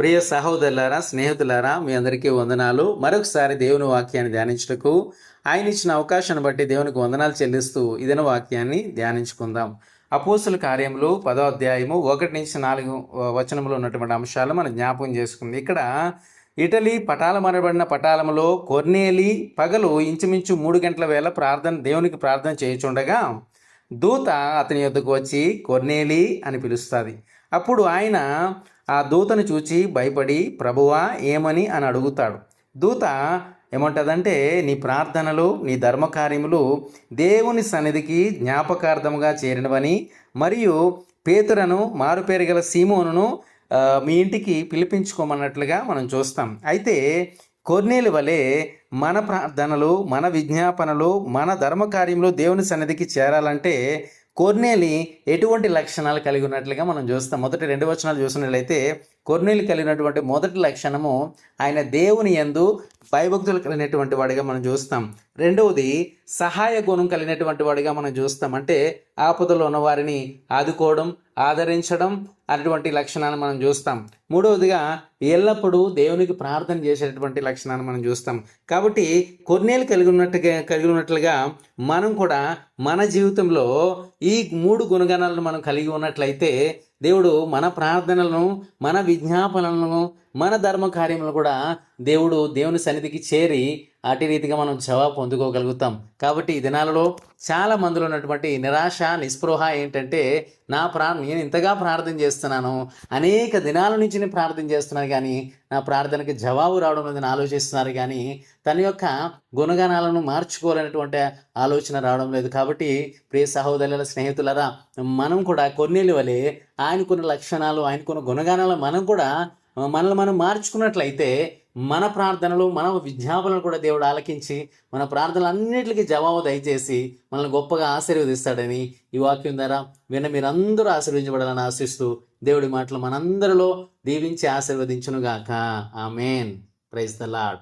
ప్రియ సహోదరులారా స్నేహితులారా మీ అందరికీ వందనాలు. మరొకసారి దేవుని వాక్యాన్ని ధ్యానించుటకు ఆయన ఇచ్చిన అవకాశాన్ని బట్టి దేవునికి వందనాలు చెల్లిస్తూ ఇదన వాక్యాన్ని ధ్యానించుకుందాం. అపోసుల కార్యములు పదో అధ్యాయము ఒకటి నుంచి నాలుగు వచనములు ఉన్నటువంటి అంశాలు మనం జ్ఞాపకం చేసుకుంది. ఇక్కడ ఇటలీ పటాలమనబడిన పటాలములో కొర్నేలి పగలు ఇంచుమించు మూడు గంటల వేళ ప్రార్థన దేవునికి ప్రార్థన చేయుచుండగా దూత అతని యొద్దకు వచ్చి కొర్నేలి అని పిలుస్తుంది. అప్పుడు ఆయన ఆ దూతను చూచి భయపడి ప్రభువా ఏమని? అని అడుగుతాడు. దూత ఏమంటుందంటే నీ ప్రార్థనలు నీ ధర్మకార్యములు దేవుని సన్నిధికి జ్ఞాపకార్థముగా చేరినవని మరియు పేతురను మారుపేరు గల సీమోనును మీ ఇంటికి పిలిపించుకోమన్నట్లుగా మనం చూస్తాం. అయితే కొర్నేలు వలె మన ప్రార్థనలు మన విజ్ఞాపనలు మన ధర్మకార్యంలో దేవుని సన్నిధికి చేరాలంటే కోర్నేలి ఎటువంటి లక్షణాలు కలిగి ఉన్నట్లుగా మనం చూస్తాం. మొదటి రెండు వచనాలు చూసినట్లయితే కొర్నీలు కలిగినటువంటి మొదటి లక్షణము ఆయన దేవుని యందు భయభక్తులు కలిగినటువంటి వాడిగా మనం చూస్తాం. రెండవది సహాయ గుణం కలిగినటువంటి వాడిగా మనం చూస్తాం. అంటే ఆపదలో ఉన్న వారిని ఆదుకోవడం ఆదరించడం అటువంటి లక్షణాన్ని మనం చూస్తాం. మూడవదిగా ఎల్లప్పుడూ దేవునికి ప్రార్థన చేసేటటువంటి లక్షణాన్ని మనం చూస్తాం. కాబట్టి కొన్నేళ్ళు కలిగి ఉన్నట్టుగా కలిగి ఉన్నట్లుగా మనం కూడా మన జీవితంలో ఈ మూడు గుణగణాలను మనం కలిగి ఉన్నట్లయితే దేవుడు మన ప్రార్థనలను మన విజ్ఞాపనలను మన ధర్మ కార్యములను కూడా దేవుడు దేవుని సన్నిధికి చేరి అటు రీతిగా మనం జవాబు పొందుకోగలుగుతాం. కాబట్టి ఈ దినాలలో చాలా మందిలో ఉన్నటువంటి నిరాశ నిస్పృహ ఏంటంటే నా ప్రా నేను ఇంతగా ప్రార్థన చేస్తున్నాను అనేక దినాల నుంచి నేను ప్రార్థన చేస్తున్నాను కానీ నా ప్రార్థనకి జవాబు రావడం లేదని ఆలోచిస్తున్నారు కానీ తన యొక్క గుణగణాలను మార్చుకోవాలనేటువంటి ఆలోచన రావడం లేదు. కాబట్టి ప్రియ సహోదరుల స్నేహితులరా మనం కూడా కొన్నేళ్ళు వలె ఆయనకున్న లక్షణాలు ఆయనకున్న గుణగణాలు మనం కూడా మనల్ని మనం మార్చుకున్నట్లయితే మన ప్రార్థనలు మన విజ్ఞాపనలు కూడా దేవుడు ఆలకించి మన ప్రార్థనలు అన్నిటికీ జవాబు దయచేసి మనల్ని గొప్పగా ఆశీర్వదిస్తాడని ఈ వాక్యం ద్వారా విన్న మీరందరూ ఆశీర్వదించబడాలని ఆశిస్తూ దేవుడి మాటలు మనందరిలో దీవించి ఆశీర్వదించునుగాక. ఆమెన్. Praise the lord